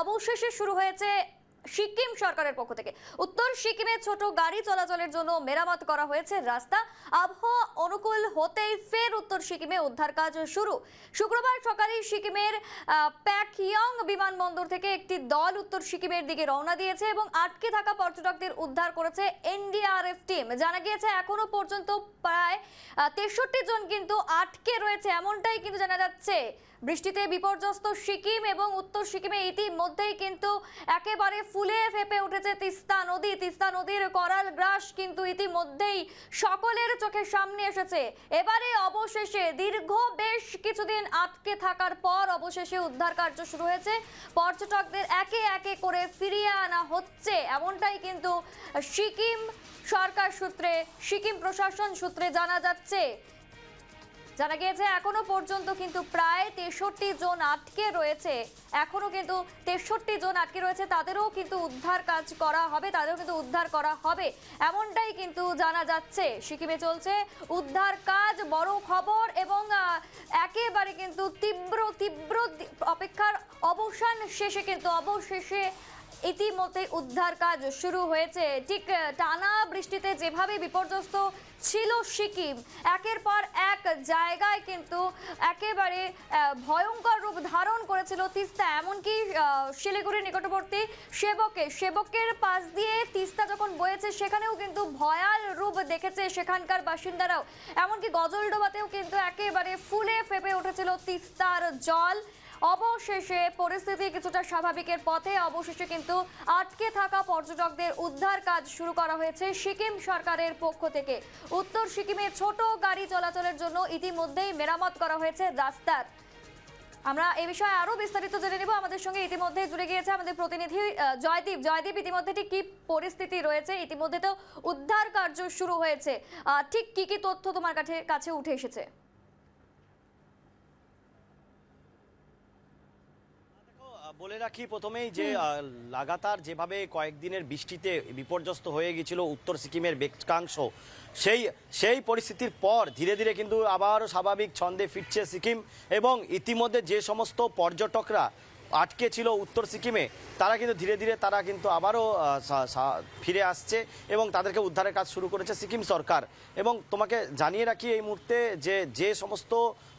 অবশেষে শুরু হয়েছে সিকিম সরকারের পক্ষ থেকে। উত্তর সিকিমে ছোট গাড়ি চলাচলের জন্য মেরামত করা হয়েছে রাস্তা। আবহাওয়া অনুকূল হতেই ফের উত্তর সিকিমে উদ্ধার কাজ শুরু। শুক্রবার সকালে সিকিমের আহ, প্যাকইয়ং বিমানবন্দর থেকে একটি দল উত্তর সিকিমের দিকে রওনা দিয়েছে এবং আটকে থাকা পর্যটকদের উদ্ধার করেছে এনডিআরএফ টিম। জানা গিয়েছে এখনও পর্যন্ত প্রায় তেষট্টি জন কিন্তু আটকে রয়েছে এমনটাই কিন্তু জানা যাচ্ছে। বৃষ্টিতে বিপর্যস্ত সিকিম এবং উত্তর সিকিমে ইতিমধ্যেই কিন্তু একেবারে ফুলে ফেপে উঠেছে তিস্তা নদী। তিস্তা নদীর করাল গ্রাস কিন্তু ইতিমধ্যেই সকলের চোখের সামনে এসেছে। এবারে অবশেষে দীর্ঘ বেশ কিছুদিন আটকে থাকার পর অবশেষে উদ্ধার কার্য শুরু হয়েছে। পর্যটকদের একে একে করে ফিরিয়ে আনা হচ্ছে। এমনটাই কিন্তু সিকিম সরকার সূত্রে, সিকিম প্রশাসন সূত্রে জানা যাচ্ছে। জানা গিয়েছে, এখনও পর্যন্ত কিন্তু প্রায় তেষট্টি জন আটকে রয়েছে। এখনও কিন্তু তেষট্টি জন আটকে রয়েছে, তাদেরও কিন্তু উদ্ধার কাজ করা হবে, তাদেরও কিন্তু উদ্ধার করা হবে। এমনটাই কিন্তু জানা যাচ্ছে। সিকিমে চলছে উদ্ধার কাজ, বড় খবর এবং একেবারে কিন্তু তীব্র তীব্র অপেক্ষার অবসান শেষে কিন্তু অবশেষে ইতিমধ্যে উদ্ধার কাজ শুরু হয়েছে। ঠিক টানা বৃষ্টিতে যেভাবে বিপর্যস্ত ছিল সিকিম, একের পর এক জায়গায় কিন্তু একেবারে ভয়ঙ্কর রূপ ধারণ করেছিল তিস্তা। এমনকি শিলিগুড়ির নিকটবর্তী সেবকে, সেবকের পাশ দিয়ে তিস্তা যখন বয়েছে, সেখানেও কিন্তু ভয়াল রূপ দেখেছে সেখানকার বাসিন্দারাও। এমনকি গজলডোবাতেও কিন্তু একেবারে ফুলে ফেপে উঠেছিল তিস্তার জল। অবশেষে পরিস্থিতি কিছুটা স্বাভাবিকের পথে, অবশেষে কিন্তু আটকে থাকা পর্যটকদের উদ্ধার কাজ শুরু করা হয়েছে সিকিম সরকারের পক্ষ থেকে। উত্তর সিকিমে ছোট গাড়ি চলাচলের জন্য ইতিমধ্যেই মেরামত করা হয়েছে রাস্তার। আমরা এ বিষয়ে আরও বিস্তারিত জেনে নেব। আমাদের সঙ্গে ইতিমধ্যে জুড়ে গিয়েছে আমাদের প্রতিনিধি জয়দীপ। জয়দীপ, ইতিমধ্যে ঠিক কি পরিস্থিতি রয়েছে? ইতিমধ্যে তো উদ্ধার কার্য শুরু হয়েছে। ঠিক কি কি তথ্য তোমার কাছে কাছে উঠে এসেছে? বলে রাখি প্রথমেই যে লাগাতার যেভাবে কয়েকদিনের বৃষ্টিতে বিপর্যস্ত হয়ে গিয়েছিল উত্তর সিকিমের বেকাংশ সেই সেই পরিস্থিতির পর ধীরে ধীরে কিন্তু আবার স্বাভাবিক ছন্দে ফিরছে সিকিম এবং ইতিমধ্যে যে সমস্ত পর্যটকরা আটকে ছিল উত্তর সিকিমে তারা কিন্তু ধীরে ধীরে তারা কিন্তু আবারও ফিরে আসছে এবং তাদেরকে উদ্ধারের কাজ শুরু করেছে সিকিম সরকার। এবং তোমাকে জানিয়ে রাখি এই মুহূর্তে যে যে সমস্ত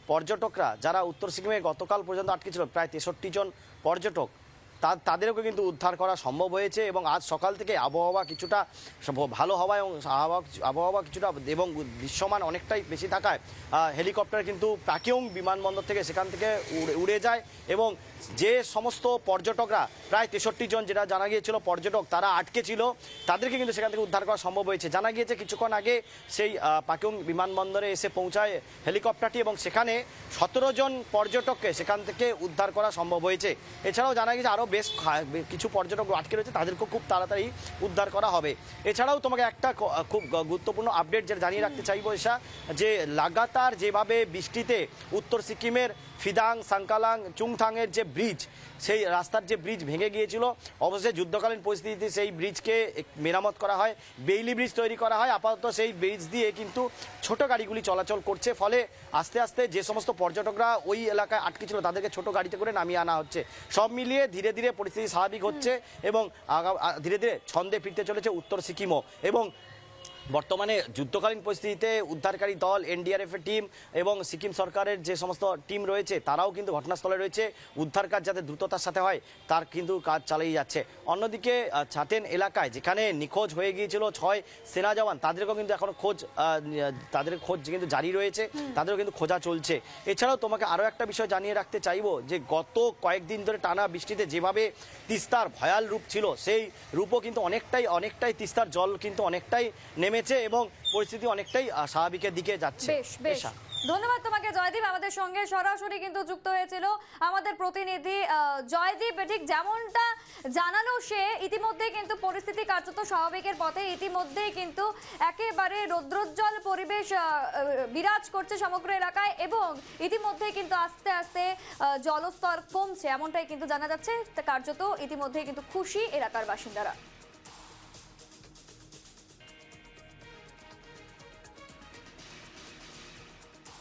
পর্যটকরা যারা উত্তর সিকিমে গতকাল পর্যন্ত আটকে ছিল প্রায় তেষট্টি জন পর্যটক তাদেরকে কিন্তু উদ্ধার করা সম্ভব হয়েছে এবং আজ সকাল থেকে আবহাওয়া কিছুটা ভালো হওয়া এবং আবহাওয়া কিছুটা এবং দৃশ্যমান অনেকটাই বেশি থাকায় হেলিকপ্টার কিন্তু প্যাকিং বিমানবন্দর থেকে সেখান থেকে উড়ে- যায় এবং যে সমস্ত পর্যটকরা প্রায় তেষট্টি জন যেটা জানা গিয়েছিল পর্যটক তারা আটকে ছিল তাদেরকে কিন্তু সেখান থেকে উদ্ধার করা সম্ভব হয়েছে। জানা গিয়েছে কিছুক্ষণ আগে সেই আহ, পাকিং বিমানবন্দরে এসে পৌঁছায় হেলিকপ্টারটি এবং সেখানে সতেরো জন পর্যটককে সেখান থেকে উদ্ধার করা সম্ভব হয়েছে। এছাড়াও জানা গেছে আরও বেশ কিছু পর্যটক আটকে রয়েছে, তাদেরকেও খুব তাড়াতাড়ি উদ্ধার করা হবে। এছাড়াও তোমাকে একটা খুব গুরুত্বপূর্ণ আপডেট যেটা জানিয়ে রাখতে চাইব, এসা, যে লাগাতার যেভাবে বৃষ্টিতে উত্তর সিকিমের ফিদাং, সাংকালাং, চুংথাংয়ের যে ব্রিজ, সেই রাস্তার যে ব্রিজ ভেঙে গিয়েছিল অবশ্যই যুদ্ধকালীন পরিস্থিতিতে সেই ব্রিজকে মেরামত করা হয়, বেইলি ব্রিজ তৈরি করা হয়, আপাতত সেই ব্রিজ দিয়ে কিন্তু ছোট গাড়িগুলি চলাচল করছে, ফলে আস্তে আস্তে যে সমস্ত পর্যটকরা ওই এলাকায় আটকে ছিল, তাদেরকে ছোট গাড়িতে করে নামিয়ে আনা হচ্ছে। সব মিলিয়ে ধীরে ধীরে পরিস্থিতি স্বাভাবিক হচ্ছে এবং ধীরে ধীরে ছন্দে ফিরতে চলেছে উত্তর সিকিমও এবং বর্তমানে যুদ্ধকালীন পরিস্থিতিতে উদ্ধারকারী দল এনডিআরএফ এর টিম এবং সিকিম সরকারের যে সমস্ত টিম রয়েছে তারাও কিন্তু ঘটনাস্থলে রয়েছে। উদ্ধার কাজ যাতে দ্রুততার সাথে হয় তার কিন্তু কাজ চালিয়ে যাচ্ছে। অন্যদিকে ছাতেন এলাকায় যেখানে নিখোঁজ হয়ে গিয়েছিল ছয় সেনা জওয়ান তাদেরকেও কিন্তু এখনও খোঁজ তাদের খোঁজ কিন্তু জারি রয়েছে। তাদেরও কিন্তু খোঁজা চলছে। এছাড়াও তোমাকে আরও একটা বিষয় জানিয়ে রাখতে চাইব যে গত কয়েকদিন ধরে টানা বৃষ্টিতে যেভাবে তিস্তার ভয়াল রূপ ছিল সেই রূপও কিন্তু অনেকটাই অনেকটাই তিস্তার জল কিন্তু অনেকটাই নেমেছে এবং পরিস্থিতি অনেকটাই স্বাভাবিকের দিকে যাচ্ছে। বেশ ধন্যবাদ তোমাকে জয়দীপ। আমাদের সঙ্গে সরাসরি কিন্তু যুক্ত হয়েছিল আমাদের প্রতিনিধি জয়দীপ। ঠিক যেমনটা জানালো সে ইতিমধ্যে কিন্তু পরিস্থিতি কার্যত স্বাভাবিকের পথে। ইতিমধ্যেই কিন্তু একেবারে রৌদ্রোজ্জ্বল পরিবেশ বিরাজ করছে সমগ্র এলাকায় এবং ইতিমধ্যে কিন্তু আস্তে আস্তে জলস্তর কমছে। এমনটাই কিন্তু জানা যাচ্ছে। কার্যত ইতিমধ্যেই কিন্তু খুশি এলাকার বাসিন্দারা।